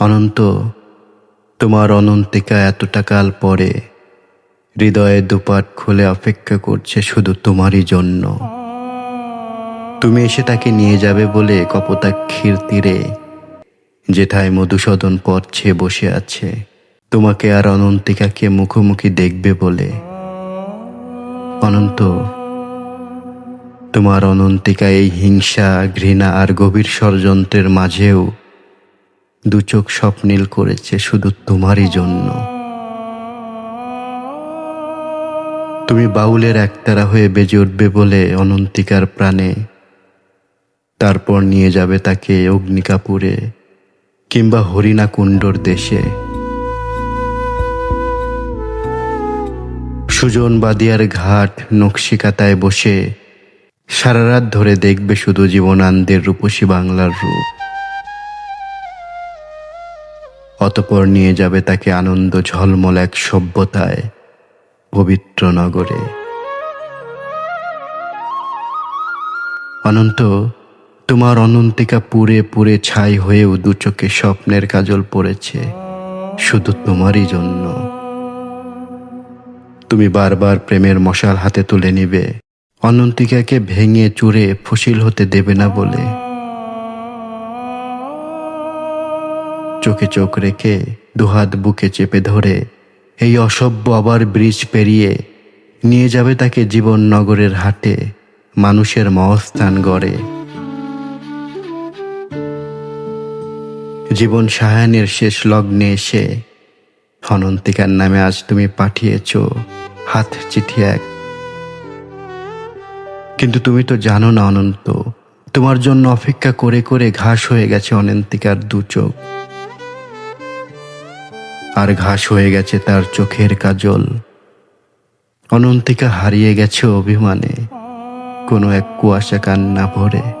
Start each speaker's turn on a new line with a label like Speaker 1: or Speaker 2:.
Speaker 1: অনন্ত, তোমার অনন্তিকা এতটা কাল পরে হৃদয়ে দুপাট খুলে অপেক্ষা করছে শুধু তোমারই জন্য। তুমি এসে তাকে নিয়ে যাবে বলে কপোতাক্ষীর তীরে যেথায় মধুসূদন পথ ছেয়ে বসে আছে। তোমাকে আর অনন্তিকাকে মুখোমুখি দেখবে বলে। অনন্ত, তোমার অনন্তিকা এই হিংসা, ঘৃণা আর গভীর ষড়যন্ত্রের মাঝেও দু চোখ স্বপ্নীল করেছে শুধু তোমারই জন্য। তুমি বাউলের একতারা হয়ে বেজে উঠবে বলে অনন্তিকার প্রাণে। তারপর নিয়ে যাবে তাকে অগ্নিকাপুরে কিংবা হরিণা কুণ্ডর দেশে। সুজন বাদিয়ার ঘাট নকশিকাতায় বসে সারা রাত ধরে দেখবে শুধু জীবনান্দের রূপসী বাংলার রূপ। অতপর নিয়ে যাবে তাকে আনন্দ ঝলমল এক সভ্যতায়, পবিত্র নগরে। অনন্ত, তোমার অনন্তিকা পুরে পুরে ছাই হয়েও দু চোখে স্বপ্নের কাজল পড়েছে, শুধু তোমারই জন্য। তুমি বারবার প্রেমের মশাল হাতে তুলে নিবে, অনন্তিকাকে ভেঙে চুরে ফসিল হতে দেবে না বলে। চোখে চোখ রেখে দুহাত বুকে চেপে ধরে এই অসভ্য আবার ব্রিজ পেরিয়ে নিয়ে যাবে তাকে জীবন নগরের হাটে, মানুষের মহস্থান গড়ে। জীবন সায়ানের শেষ লগ্নে এসে, অনন্তিকার নামে আজ তুমি পাঠিয়েছ হাত চিঠি এক। কিন্তু তুমি তো জানো না অনন্ত, তোমার জন্য অপেক্ষা করে করে ঘাস হয়ে গেছে অনন্তিকার দু চোখ। আর ঘাস হয়ে গেছে তার চোখের কাজল। অনন্তিকা হারিয়ে গেছে অভিমানে। কোনো এক কুয়াশা কান্না ভরে।